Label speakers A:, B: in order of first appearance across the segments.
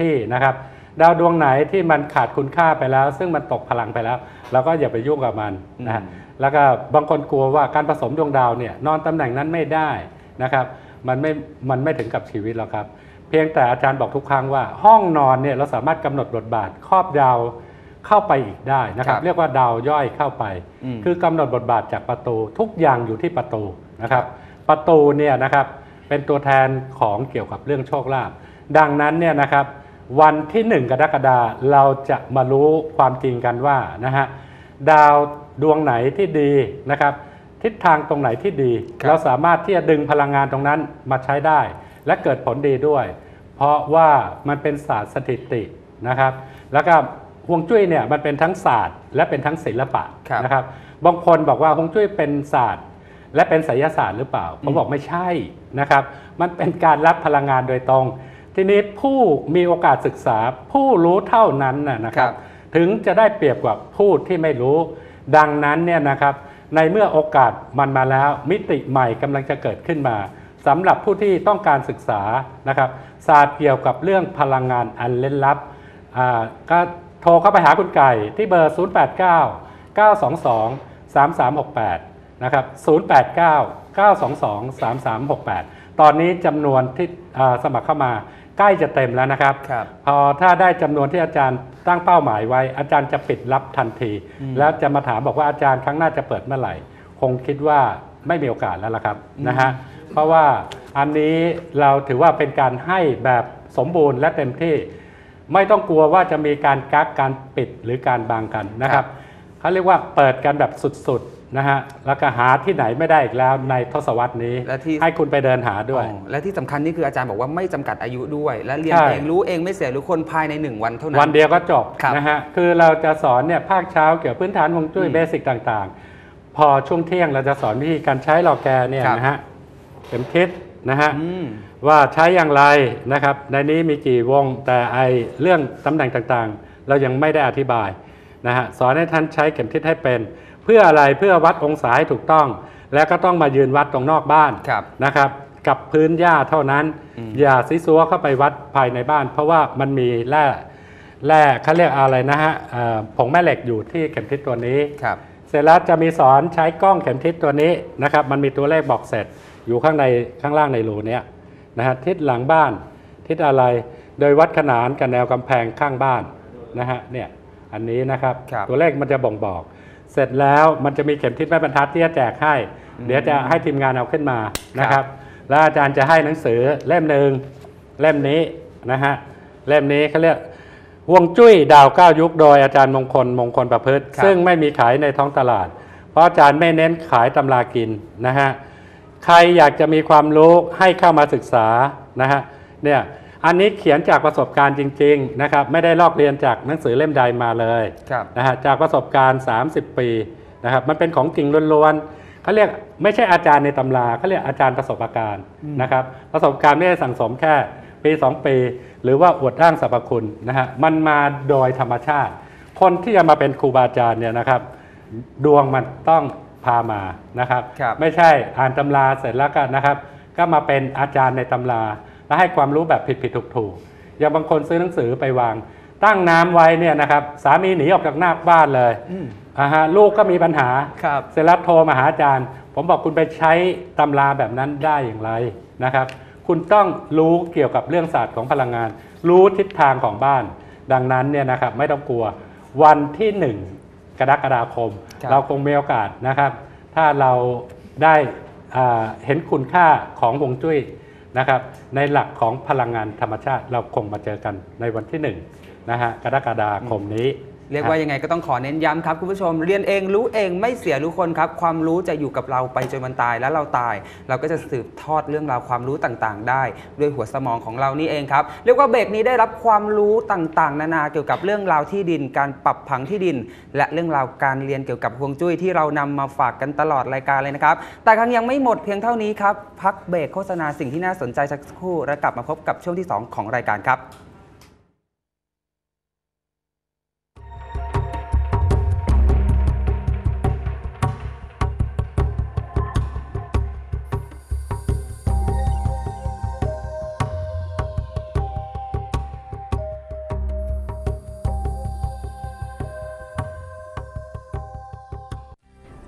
A: ที่นะครับ ดาวดวงไหนที่มันขาดคุณค่าไปแล้ว ซึ่งมันตกพลังไปแล้วเราก็อย่าไปยุ่งกับมันนะฮะ
B: อืม
A: แล้วก็บางคนกลัวว่าการผสมดวงดาวเนี่ยนอนตำแหน่งนั้นไม่ได้นะครับมันไม่มันไม่ถึงกับชีวิตหรอกครับ เพียงแต่อาจารย์บอกทุกครั้งว่า ห้องนอนเนี่ยเราสามารถกำหนดบทบาทครอบดาวเข้าไปอีกได้นะครับ
B: ครับ
A: เรียกว่าดาวย่อยเข้าไป
B: อืม
A: คือกำหนดบทบาทจากประตู ทุกอย่างอยู่ที่ประตูนะครับ ประตูเนี่ยนะครับเป็นตัวแทนของเกี่ยวกับเรื่องโชคลาภดังนั้นเนี่ยนะครับ วันที่ 1 กรกฎาคมเราจะมารู้ความจริงกันว่านะฮะดาวดวงไหนที่ดีนะครับ ทิศทางตรงไหนที่ดี
B: ครับ
A: เราสามารถที่จะดึงพลังงานตรงนั้นมาใช้ได้ และเกิดผลดีด้วย เพราะว่ามันเป็นศาสตร์สถิตินะครับ แล้วก็ฮวงจุ้ยเนี่ยมันเป็นทั้งศาสตร์และเป็นทั้งศิลปะ
B: ครับ
A: นะครับบางคนบอกว่าฮวงจุ้ยเป็นศาสตร์ และเป็นไสยศาสตร์หรือเปล่าผมบอกไม่ใช่นะครับ มันเป็นการรับพลังงานโดยตรง ทีนี้ผู้มีโอกาสศึกษาผู้รู้เท่านั้นนะนะครั
B: ครับบ
A: ถึงจะได้เปรียบกว่าผู้ที่ไม่รู้ ดังนั้นเนี่ยนะครับในเมื่อโอกาสมันมาแล้วมิติใหม่กำลังจะเกิดขึ้นมาสำหรับผู้ที่ต้องการศึกษานะครับศาสตร์เกี่ยวกับเรื่องพลังงานอันเล่นลับอ่าก็โทรเข้าไปหาคุณไก่ที่เบอร์ 089 922 3368นะครับ089 922 3368 ตอนนี้จำนวนที่อ่าสมัครเข้ามา ใกล้จะเต็มแล้วนะครับ
B: ครับ
A: พอถ้าได้จำนวนที่อาจารย์ตั้งเป้าหมายไว้ อาจารย์จะปิดรับทันที แล้วจะมาถามบอกว่าอาจารย์ครั้งหน้าจะเปิดเมื่อไหร่ คงคิดว่าไม่มีโอกาสแล้วล่ะครับนะฮะเพราะว่าอันนี้เราถือว่าเป็นการให้แบบสมบูรณ์และเต็มที่ ไม่ต้องกลัวว่าจะมีการกักการปิดหรือการบางกันนะครับเขาเรียกว่าเปิดกันแบบสุดๆ นะฮะแล้วก็หาที่ไหนไม่ได้อีกแล้วในทศวรรษนี้
B: และที่
A: ให้คุณไปเดินหาด้วย
B: อ๋อและที่สำคัญนี่คืออาจารย์บอกว่าไม่จำกัดอายุด้วย และเรียน
A: ใช่
B: เองรู้เองไม่เสียหรือคนภายใน 1 วันเท่านั้น
A: วันเดียวก็จบ
B: ครับ
A: นะฮะ คือเราจะสอนเนี่ยภาคเช้าเกี่ยวกับพื้นฐานฮวงจุ้ย
B: อืม
A: เบสิกต่างๆ พอช่วงเที่ยงเราจะสอนวิธีการใช้หลอกแกเนี่ย
B: ครับ
A: นะฮะเข็มทิศนะฮะ
B: อืม
A: ว่าใช้อย่างไรนะครับ ในนี้มีกี่วงแต่ไอเรื่องตำแหน่งต่างๆ เรายังไม่ได้อธิบายนะฮะสอนให้ท่านใช้เข็มทิศให้เป็น เพื่ออะไรเพื่อวัดองศาให้ถูกต้อง แล้วก็ต้องมายืนวัดตรงนอกบ้าน
B: ครับ
A: นะครับ กับพื้นหญ้าเท่านั้น
B: อืม
A: อย่าซิซัวเข้าไปวัดภายในบ้าน เพราะว่ามันมีแร่แร่เขาเรียกอะไรนะฮะเอ่อผงแม่เหล็กอยู่ที่เข็มทิศตัวนี้
B: ครับ
A: เสร็จแล้วจะมีสอนใช้กล้องเข็มทิศตัวนี้นะครับ มันมีตัวเลขบอกเสร็จอยู่ข้างในข้างล่างในรูเนี้ยนะฮะทิศหลังบ้าน ทิศอะไรโดยวัดขนานกับแนวกำแพงข้างบ้านนะฮะเนี่ยอันนี้นะครับ
B: ครับ
A: ตัวเลขมันจะบ่งบอก เสร็จแล้วมันจะมีเข็มทิศแม่บรรทัดที่จะแจกให้ เดี๋ยวจะให้ทีมงานเอาขึ้นมานะครับ แล้วอาจารย์จะให้หนังสือเล่มหนึ่งเล่มนี้นะฮะเล่มนี้เขาเรียกห่วงจุ้ยดาวเก้ายุคโดยอาจารย์มงคลมงคลประพฤติ
B: ครับ
A: ซึ่งไม่มีขายในท้องตลาด เพราะอาจารย์ไม่เน้นขายตำรากินนะฮะใครอยากจะมีความรู้ให้เข้ามาศึกษานะฮะเนี่ย อันนี้เขียนจากประสบการณ์จริงๆนะครับไม่ได้ลอกเรียนจากหนังสือเล่มใดมาเลย
B: ครับ
A: นะฮะจากประสบการณ์ 30 ปีนะครับมันเป็นของจริงล้วนๆเขาเรียกไม่ใช่อาจารย์ในตำราเขาเรียกอาจารย์ประสบการณ์นะครับประสบการณ์ไม่ได้สั่งสมแค่ปี 2 ปี หรือว่าอวดอ้างสรรพคุณนะฮะมันมาโดยธรรมชาติ คนที่จะมาเป็นครูบาอาจารย์เนี่ยนะครับดวงมันต้องพามานะครับ
B: ครับ
A: ไม่ใช่อ่านตำราเสร็จแล้วก็นะครับ ก็มาเป็นอาจารย์ในตำรา แล้วให้ความรู้แบบผิดผิดถูกถูกๆอย่างบางคนซื้อหนังสือไปวาง ตั้งน้ำไว้เนี่ยนะครับสามีหนีออกจากหน้าบ้านเลย
B: อืม
A: อ่าฮะลูกก็มีปัญหา
B: ครับ
A: เสร็จแล้วโทรมาหาอาจารย์ ผมบอกคุณไปใช้ตำราแบบนั้นได้อย่างไรนะครับ คุณต้องรู้เกี่ยวกับเรื่องศาสตร์ของพลังงาน รู้ทิศทางของบ้าน ดังนั้นเนี่ยนะครับไม่ต้องกลัววันที่หนึ่งกรกฎาคม
B: ครับ
A: เราคงมีโอกาสนะครับ ถ้าเราได้อ่าเห็นคุณค่าของฮวงจุ้ย นะครับในหลักของพลังงานธรรมชาติเราคงมาเจอกันในวันที่หนึ่งนะฮะกรกฎาคมนี้
B: เรียกว่ายังไงก็ต้องขอเน้นย้ำครับคุณผู้ชม เรียนเองรู้เองไม่เสียรู้คนครับ ความรู้จะอยู่กับเราไปจนวันตายแล้วเราตาย เราก็จะสืบทอดเรื่องราวความรู้ต่างๆ ได้ ด้วยหัวสมองของเรานี่เองครับ เรียกว่าเบรกนี้ได้รับความรู้ต่างๆ นานาเกี่ยวกับเรื่องราวที่ดิน การปรับผังที่ดิน และเรื่องราวการเรียนเกี่ยวกับฮวงจุ้ยที่เรานำมาฝากกันตลอดรายการเลยนะครับแต่ครั้งยังไม่หมดเพียงเท่านี้ครับพักเบรกโฆษณาสิ่งที่น่าสนใจสักครู่แล้วกลับมาพบกับช่วงที่สองของรายการครับ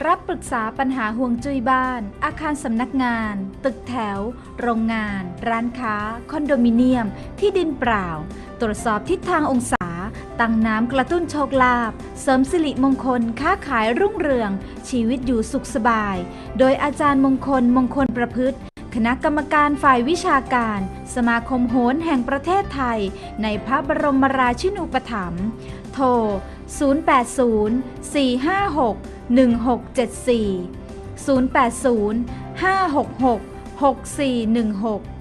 C: รับปรึกษาปัญหาห่วงจุ้ยบ้าน อาคารสำนักงาน ตึกแถว โรงงาน ร้านค้า คอนโดมิเนียม ที่ดินเปล่า ตรวจสอบทิศทางองศา ตั้งน้ำกระตุ้นโชคลาภเสริมสิริมงคล ค้าขายรุ่งเรือง ชีวิตอยู่สุขสบาย โดยอาจารย์มงคลมงคลประพฤติ คณะกรรมการฝ่ายวิชาการ สมาคมโหนแห่งประเทศไทย ในพระบรมราชินูปถัมภ์โทร 080 456 1674 080 566 6416